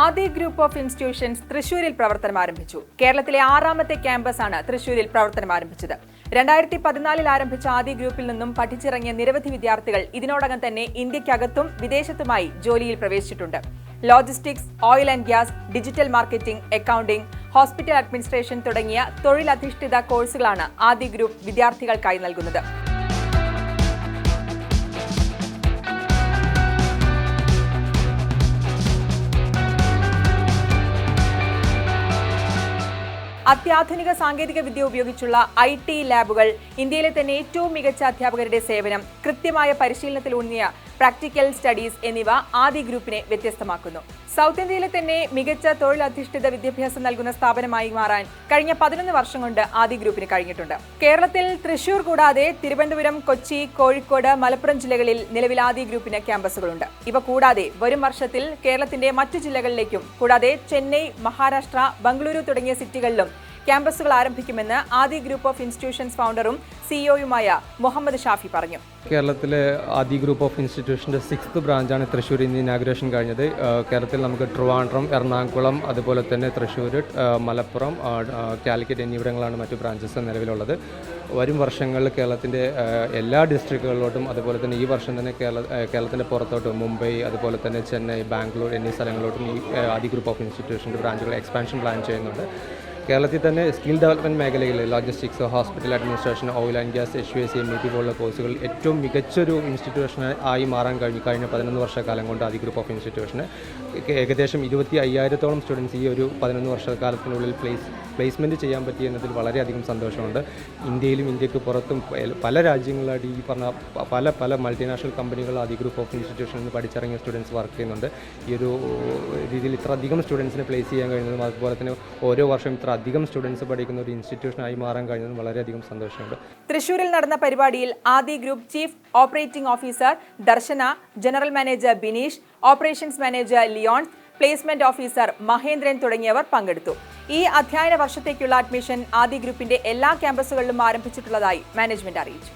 Adi group of institutions തൃശൂരിൽ പ്രവർത്തനം ആരംഭിച്ചു. കേരളത്തിലെ ആറാമത്തെ ക്യാമ്പസ് ആണ് തൃശൂരിൽ പ്രവർത്തനം ആരംഭിച്ചത്. രണ്ടായിരത്തി പതിനാലിൽ ആരംഭിച്ച ആദ്യ ഗ്രൂപ്പിൽ നിന്നും പഠിച്ചിറങ്ങിയ നിരവധി വിദ്യാർത്ഥികൾ ഇതിനോടകം തന്നെ ഇന്ത്യക്കകത്തും വിദേശത്തുമായി ജോലിയിൽ പ്രവേശിച്ചിട്ടുണ്ട്. Logistics oil and gas digital marketing accounting hospital administration തുടങ്ങിയ തൊഴിലധിഷ്ഠിത കോഴ്സുകളാണ് ആദ്യ ഗ്രൂപ്പ് വിദ്യാർത്ഥികൾക്കായി നൽകുന്നത്. അത്യാധുനിക സാങ്കേതിക വിദ്യ ഉപയോഗിച്ചുള്ള ഐ ടി ലാബുകൾ ഇന്ത്യയിലെ തന്നെ ഏറ്റവും മികച്ച അധ്യാപകരുടെ സേവനം കൃത്യമായ പരിശീലനത്തിലൂന്നിയ പ്രാക്ടിക്കൽ സ്റ്റഡീസ് എന്നിവ ആദി ഗ്രൂപ്പിനെ വ്യത്യസ്തമാക്കുന്നു. സൗത്ത് ഇന്ത്യയിലെ തന്നെ മികച്ച തൊഴിലധിഷ്ഠിത വിദ്യാഭ്യാസം നൽകുന്ന സ്ഥാപനമായി മാറാൻ കഴിഞ്ഞ പതിനൊന്ന് വർഷം കൊണ്ട് ആദ്യ ഗ്രൂപ്പിന് കഴിഞ്ഞിട്ടുണ്ട്. കേരളത്തിൽ തൃശൂർ കൂടാതെ തിരുവനന്തപുരം കൊച്ചി കോഴിക്കോട് മലപ്പുറം ജില്ലകളിൽ നിലവിൽ ആദ്യ ഗ്രൂപ്പിന് ക്യാമ്പസുകളുണ്ട്. ഇവ കൂടാതെ വരും വർഷത്തിൽ കേരളത്തിന്റെ മറ്റു ജില്ലകളിലേക്കും കൂടാതെ ചെന്നൈ മഹാരാഷ്ട്ര ബംഗളൂരു തുടങ്ങിയ സിറ്റികളിലും ക്യാമ്പസുകൾ ആരംഭിക്കുമെന്ന് ആദി ഗ്രൂപ്പ് ഓഫ് ഇൻസ്റ്റിറ്റ്യൂഷൻസ് ഫൗണ്ടറും സിഇഒയുമായ മുഹമ്മദ് ഷാഫി പറഞ്ഞു. കേരളത്തിലെ ആദി ഗ്രൂപ്പ് ഓഫ് ഇൻസ്റ്റിറ്റ്യൂഷന്റെ സിക്സ്ത് ബ്രാഞ്ചാണ് തൃശ്ശൂർ ഇന്ന് ഇനാഗുറേഷൻ കഴിഞ്ഞത്. കേരളത്തിൽ നമുക്ക് ട്രിവാൻഡ്രം എറണാകുളം അതുപോലെ തന്നെ തൃശ്ശൂർ മലപ്പുറം കാലിക്കറ്റ് എന്നിവിടങ്ങളാണ് മറ്റു ബ്രാഞ്ചസ് നിലവിലുള്ളത്. വരും വർഷങ്ങളിൽ കേരളത്തിന്റെ എല്ലാ ഡിസ്ട്രിക്റ്റുകളിലോട്ടും അതുപോലെ തന്നെ ഈ വർഷം തന്നെ കേരള കേരളത്തിന്റെ പുറത്തോട്ട് മുംബൈ അതുപോലെ തന്നെ ചെന്നൈ ബാംഗ്ലൂർ എന്നീ സ്ഥലങ്ങളിലോട്ടും ഈ ആദി ഗ്രൂപ്പ് ഓഫ് ഇൻസ്റ്റിറ്റ്യൂഷന്റെ ബ്രാഞ്ചുകൾ എക്സ്പാൻഷൻ പ്ലാൻ ചെയ്യുന്നുണ്ട്. കേരളത്തിൽ തന്നെ സ്കിൽ ഡെവലപ്മെന്റ് മേഖലയിൽ logistics hospital administration oil and gas H S M E T പോലുള്ള കോഴ്സുകൾ ഏറ്റവും മികച്ചൊരു ഇൻസ്റ്റിറ്റ്യൂഷൻ ആയി മാറാൻ കഴിഞ്ഞു. കഴിഞ്ഞ പതിനൊന്ന് വർഷക്കാലം കൊണ്ട് ആദി ഗ്രൂപ്പ് ഓഫ് ഇൻസ്റ്റിറ്റ്യൂഷന് ഏകദേശം ഇരുപത്തി അയ്യായിരത്തോളം സ്റ്റുഡൻസ് ഈ ഒരു പതിനൊന്ന് വർഷക്കാലത്തിനുള്ളിൽ പ്ലേസ് പ്ലേസ്മെന്റ് ചെയ്യാൻ പറ്റി എന്നതിൽ വളരെയധികം സന്തോഷമുണ്ട്. ഇന്ത്യയിലും ഇന്ത്യയ്ക്ക് പുറത്തും പല- രാജ്യങ്ങളായിട്ട് ഈ പറഞ്ഞ പല പല മൾട്ടിനാഷണൽ കമ്പനികൾ ആദി ഗ്രൂപ്പ് ഓഫ് ഇൻസ്റ്റിറ്റ്യൂഷനിൽ നിന്ന് പഠിച്ചിറങ്ങിയ സ്റ്റുഡൻസ് വർക്ക് ചെയ്യുന്നുണ്ട്. ഈ ഒരു രീതിയിൽ ഇത്ര അധികം സ്റ്റുഡൻസിനെ പ്ലേസ് ചെയ്യാൻ കഴിയുന്നതും അതുപോലെ തന്നെ ഓരോ വർഷം ഇത്ര അധികം സ്റ്റുഡൻസ് പഠിക്കുന്ന ഒരു ഇൻസ്റ്റിറ്റ്യൂഷനായി മാറാൻ കഴിഞ്ഞത് വളരെയധികം സന്തോഷമുണ്ട്. തൃശൂരിൽ നടന്ന പരിപാടിയിൽ Aadi group chief operating officer Darshana general manager Bineesh operations manager Leon placement officer Mahendran തുടങ്ങിയവർ പങ്കെടുത്തു. ഈ അധ്യയന വർഷത്തേക്കുള്ള അഡ്മിഷൻ ആദി ഗ്രൂപ്പിന്റെ എല്ലാ ക്യാമ്പസുകളിലും ആരംഭിച്ചിട്ടുള്ളതായി മാനേജ്മെന്റ് അറിയിച്ചു.